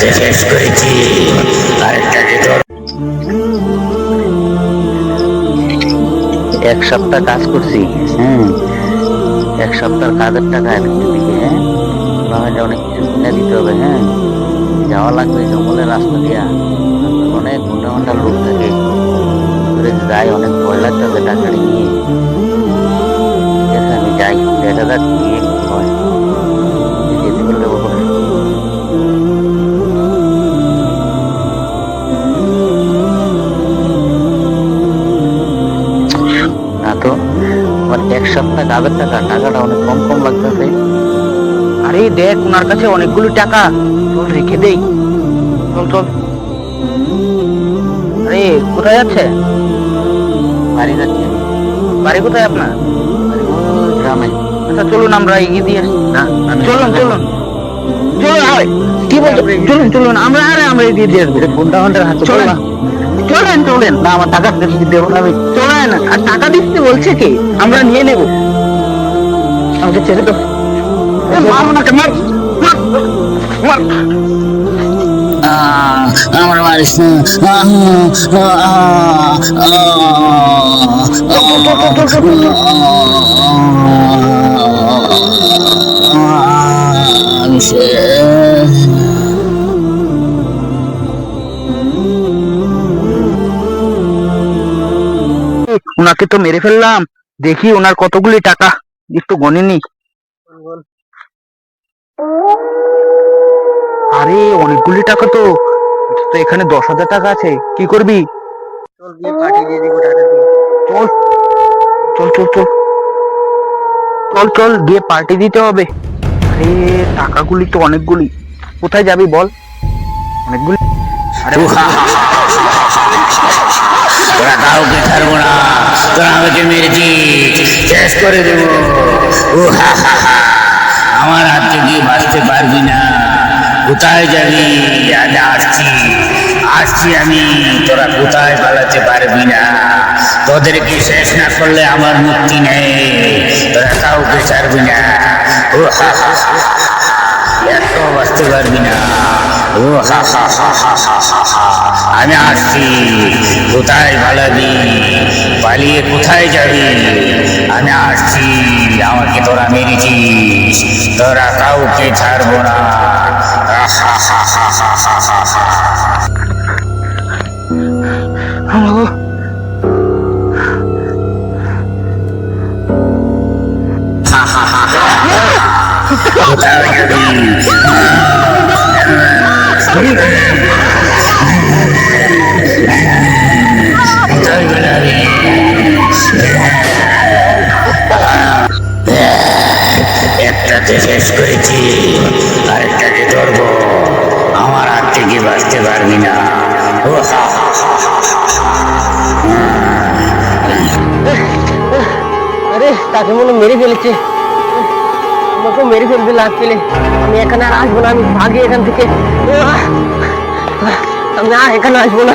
শেষ করেছি। এক সপ্তাহ কাজ করছি হ্যাঁ। এক সপ্তাহ কাজের টাকা হ্যাঁ। অনেক কিছু কিনে দিতে হবে হ্যাঁ। যাওয়া লাগবে জঙ্গলের রাস্তা দিয়া। অনেক ঘণ্টা ঘণ্টা লোক থাকে। যাই অনেক ভয় লাগতেছে টাকাটি নিয়ে। ঠিক আছে আমি যাই, দেখা যাক কি হয়। আমার এক সপ্তাহ কাজের টাকা টাকাটা অনেক কম কম লাগতেছে। আরে দেখ ওনার কাছে অনেকগুলো টাকা। চল রেখে দেই। চল চল। আরে কোথায় যাচ্ছে? বাড়ি যাচ্ছি। বাড়ি কোথায় আপনার? গ্রামে। আচ্ছা চলুন আমরা এগিয়ে দিয়ে। না চলুন চলুন। চলুন আরে কি বলছো? চলুন চলুন আমরা আরে আমরা এগিয়ে দিয়ে আসব। হাতে চলেন চলেন চলেন। না আমার টাকা দেবো না আমি। চলেন আর টাকা দিতে বলছে কি আমরা নিয়ে নেব আমাকে ছেড়ে মার মার, মার আমার মারিস না ওনাকে তো মেরে ফেললাম। দেখি ওনার কতগুলি টাকা। একটু গনে নি আরে অনেকগুলি টাকা তো। তো এখানে দশ হাজার টাকা আছে। কি করবি? চল চল। চল চল চল। চল গিয়ে পার্টি দিতে হবে। আরে টাকাগুলি তো অনেকগুলি। কোথায় যাবি বল? অনেকগুলি। আরে কাউকে ছাড়বো না। তোরা আমাকে মেরেছিস শেষ করে দেব। ও হা হা হা। আমার হাত থেকে বাঁচতে পারবি না। কোথায় যাবি? আসছি। আসছি আমি। তোরা কোথায় পালাতে পারবি না? তোদেরকে শেষ না করলে আমার মুক্তি নেই। তোরা কাউকে ছাড়বি না। ও হা হা হা। এত বাঁচতে পারবি না। ও হা হা হা হা হা হা। আমি আসছি। কোথায় পালাবি পালিয়ে কোথায় যাবি? আমি আসছি। আমাকে তোরা মেরেছিস। তোরা কাউকে ছাড়বো না। কোথায় যাবি? শেষ করেছি আরেকটাকে ধরবো? আমার হাত থেকে বাঁচতে পারবি না। ও। আরে, তাকে মনে মেরে ফেলেছে। আমাকেও মেরে ফেলবে লাগ পেলে আমি এখানে আর আসব না, আমি ভাগি এখান থেকে। আমি আর এখানে আসব না।